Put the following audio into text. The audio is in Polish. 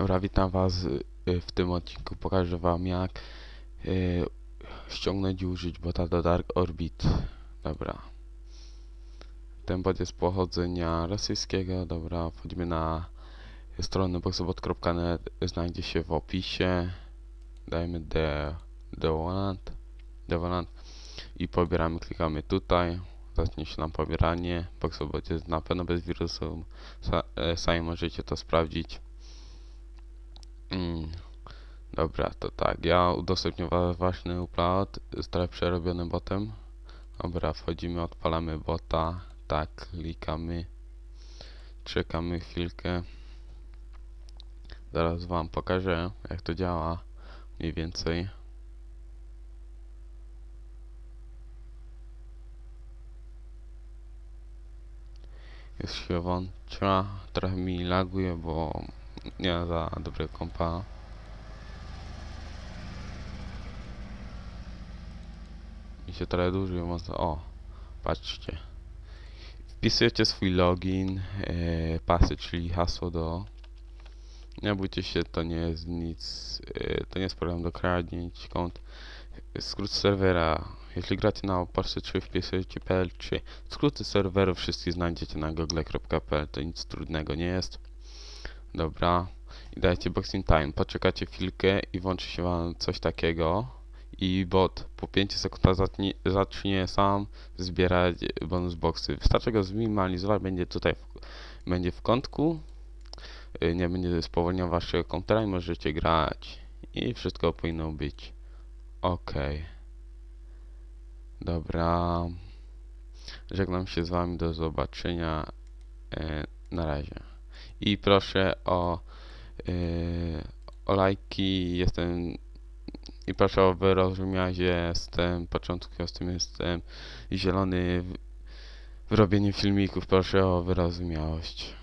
Dobra, witam was y, w tym odcinku. Pokażę wam jak y, ściągnąć i użyć bota do Dark Orbit. Dobra. Ten bot jest pochodzenia rosyjskiego. Dobra, wchodzimy na stronę boxobot.net. Znajdzie się w opisie. Dajmy de Devolant. Devolant. I pobieramy, klikamy tutaj. Zacznie się nam pobieranie. Boxobot jest na pewno bez wirusu. Sa, e, sami możecie to sprawdzić. Mm. Dobra, to tak. Ja udostępnię właśnie upload z trochę przerobionym botem. Dobra, wchodzimy, odpalamy bota. Tak, klikamy. Czekamy chwilkę. Zaraz wam pokażę, jak to działa. Mniej więcej. Jest się włącza. Trochę mi laguje, bo nie za dobrego kompa. Mi się trochę dłużej mocno. O, patrzcie. Wpisujecie swój login, e, pasy, czyli hasło do. Nie bójcie się, to nie jest nic. E, to nie jest problem do kradnięć kont. Skrót serwera. Jeśli gracie na Polsce 3 wpisujecie PL 3 Skróty serwerów wszystkie znajdziecie na google.pl. To nic trudnego nie jest. Dobra. I dajcie boxing time. Poczekacie chwilkę i włączy się wam coś takiego. I bot po 5 sekundach zacznie, zacznie sam zbierać bonus boxy. Wystarczy go zminimalizować, będzie tutaj w, będzie w kątku. Y, Nie będzie spowolniał waszego komputera i możecie grać. I wszystko powinno być ok. Dobra. Żegnam się z wami. Do zobaczenia. E, na razie. I proszę o, e, o lajki. Jestem i proszę o wyrozumiazie. Jestem początkującym, jestem zielony w, w robieniu filmików. Proszę o wyrozumiałość.